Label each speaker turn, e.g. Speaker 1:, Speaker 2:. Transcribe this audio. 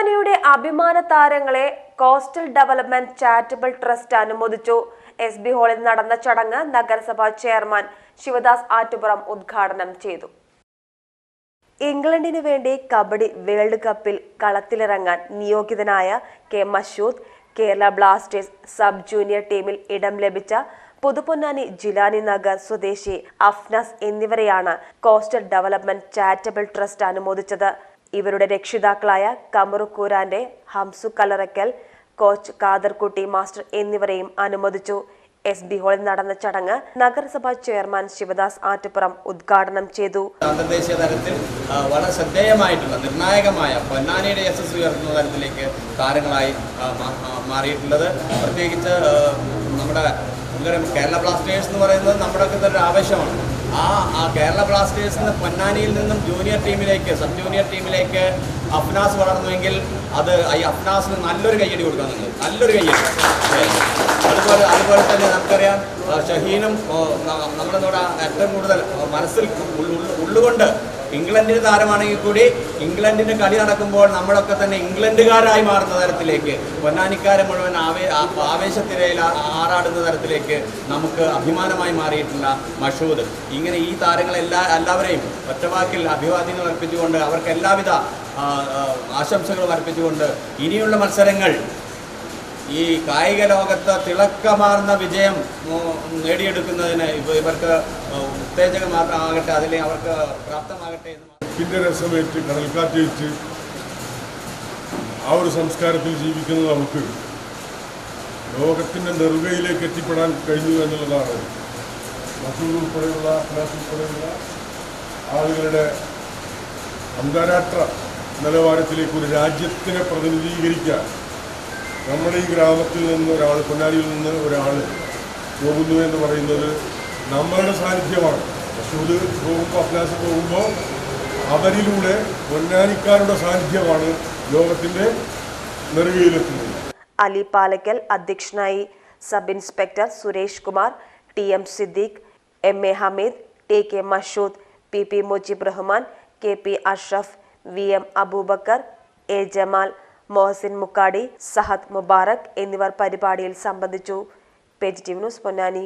Speaker 1: പൊന്നാനിയുടെ അഭിമാന താരങ്ങളെ coastal development charitable trust അനുമോദിച്ചു. എസ് ബി ഹാളിൽ നടന്ന ചടങ്ങ് നഗരസഭാ ചെയർമാൻ ശിവദാസ് ആറ്റുപുറം ഉദ്ഘാടനം ചെയ്തു. ഇംഗ്ലണ്ടിനു വേണ്ടി കബഡി വേൾഡ് കപ്പിൽ കളത്തിലിറങ്ങാൻ നിയോഗിതനായ K Mashood Kerala blasters sub junior ടീമിൽ ഇടം ലഭിച്ച പുതുപൊന്നാനി ജിലാനി നഗർ സ്വദേശി അഫ്നാസ് എന്നിവരെയാണ് കോസ്റ്റൽ ഡെവലപ്മെന്റ് ചാരിറ്റബിൾ ട്രസ്റ്റ് അനുമോദിച്ചത്. ഇവരുടെ രക്ഷിതാക്കളായ കമറുക്കൂരാന്റെ ഹംസു കലറക്കൽ കോച്ച് കാദർകുട്ടി മാസ്റ്റർ എന്നിവരെയും അനുമോദിച്ചു. എസ് ബി ഹാളിൽ നടന്ന ചടങ്ങ് നഗരസഭാ ചെയർമാൻ ശിവദാസ് ആറ്റപ്പുറം ഉദ്ഘാടനം ചെയ്തു.
Speaker 2: അന്തർദേശീയ തലത്തിൽ വളരെ ശ്രദ്ധേയമായിട്ടുള്ള നിർണായകമായ പൊന്നാനിയുടെ യശസ് ഉയർത്തുന്ന തരത്തിലേക്ക് താരങ്ങളായി മാറിയിട്ടുള്ളത്. പ്രത്യേകിച്ച് നമ്മുടെ കേരള ബ്ലാസ്റ്റേഴ്സ് എന്ന് പറയുന്നത് നമ്മുടെ ഒക്കെ ഒരു ആവേശമാണ്. ആ കേരള നിന്ന് പൊന്നാനിയിൽ നിന്നും ജൂനിയർ ടീമിലേക്ക് സബ് ജൂനിയർ ടീമിലേക്ക് അഫ്നാസ് വളർന്നുവെങ്കിൽ അത് ഈ അഫ്നാസിന് നല്ലൊരു കയ്യടി കൊടുക്കാൻ നിങ്ങൾ നല്ലൊരു കയ്യടി. അതുപോലെ അതുപോലെ തന്നെ നമുക്കറിയാം ഷഹീനും നമ്മളെന്നോട് ഏറ്റവും കൂടുതൽ മനസ്സിൽ ഉള്ളുകൊണ്ട് ഇംഗ്ലണ്ടിന് താരമാണെങ്കിൽ കൂടി ഇംഗ്ലണ്ടിന്റെ കളി നടക്കുമ്പോൾ നമ്മളൊക്കെ തന്നെ ഇംഗ്ലണ്ടുകാരായി മാറുന്ന തരത്തിലേക്ക് പൊന്നാനിക്കാരെ മുഴുവൻ ആവേ ആവേശത്തിരയിൽ ആറാടുന്ന തരത്തിലേക്ക് നമുക്ക് അഭിമാനമായി മാറിയിട്ടുള്ള മഷൂദ്. ഇങ്ങനെ ഈ താരങ്ങളെല്ലാ എല്ലാവരെയും ഒറ്റവാക്കിൽ അഭിവാദ്യങ്ങൾ അർപ്പിച്ചുകൊണ്ട് അവർക്ക് എല്ലാവിധ ആശംസകളും അർപ്പിച്ചുകൊണ്ട് ഇനിയുള്ള മത്സരങ്ങൾ ഈ കായിക ലോകത്ത് തിളക്കമാർന്ന വിജയം നേടിയെടുക്കുന്നതിന് ഇപ്പോൾ ഇവർക്ക് ഉത്തേജകമാകട്ടെ അതിലെ അവർക്ക് പ്രാപ്തമാകട്ടെ
Speaker 3: പിന്നെ രസമേറ്റ് വെച്ച് ആ ഒരു സംസ്കാരത്തിൽ ജീവിക്കുന്ന നമുക്ക് ലോകത്തിന്റെ നെറുകയിലേക്ക് എത്തിപ്പെടാൻ കഴിഞ്ഞു എന്നുള്ളതാണ്. മസൂർ ഉൾപ്പെടെയുള്ള ഉൾപ്പെടെയുള്ള ആളുകളുടെ അന്താരാഷ്ട്ര നിലവാരത്തിലേക്ക് ഒരു രാജ്യത്തിനെ പ്രതിനിധീകരിക്കാൻ നമ്മുടെ ഈ ഗ്രാമത്തിൽ നിന്ന് ഒരാൾ പൊന്നാനിയിൽ നിന്ന് ഒരാൾ പോകുന്നു എന്ന് പറയുന്നത് നമ്മളുടെ സാന്നിധ്യമാണ്. മസൂദ് പോകുമ്പോൾ അഭ്യാസം പോകുമ്പോൾ അവരിലൂടെ പൊന്നാനിക്കാരുടെ സാന്നിധ്യമാണ് ലോകത്തിന്റെ നെറുകയിലെത്തുന്നത്.
Speaker 1: അലി പാലക്കൽ അധ്യക്ഷനായി sub inspector Suresh Kumar T M Siddique M A Hameed T K Mashood P P Mujeeb Rahman K P Ashraf V M Abubakar A Jamal Mohsin Mukkadi Sahad Mubarak എന്നിവർ പരിപാടിയിൽ സംബന്ധിച്ചു. T news Ponnani.